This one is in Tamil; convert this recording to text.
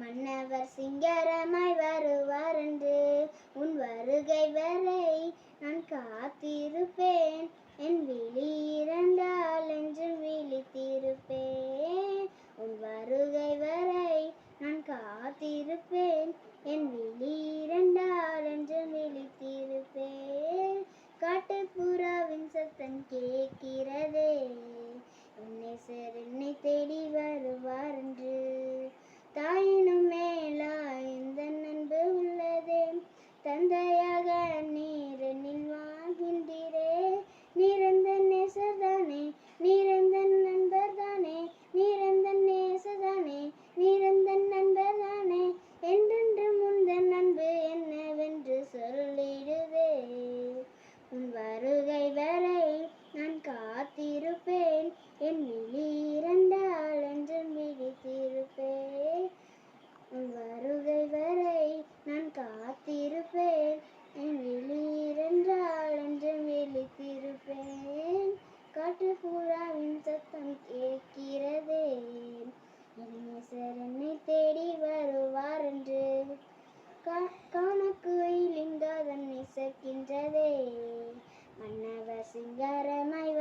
மன்னவர் சிங்கரமாய் வருவார் என்று உன் வருகை வரை நான் காத்திருப்பேன். என் விழி இரண்டால் என்றும் விழித்திருப்பேன். உன் வருகை வரை நான் காத்திருப்பேன். என் விழி இரண்டால் என்றும் விழித்திருப்பேன். காட்டுப்புறாவின் சத்தம் கேட்கிறதே. என்னை சார் என்னை தேடி தந்தையாக நீரனில் காத்திருப்பேன் என் விழி என்றும் விழித்திருப்பேன். காட்டுப்புறாவின் சத்தம் கேட்கிறதே. இளைஞர் என்னை தேடி வருவார் என்று. கா- காணக்குயிலின் காதல் இசைக்கின்றதே. மன்னவர் சிங்காரமாய்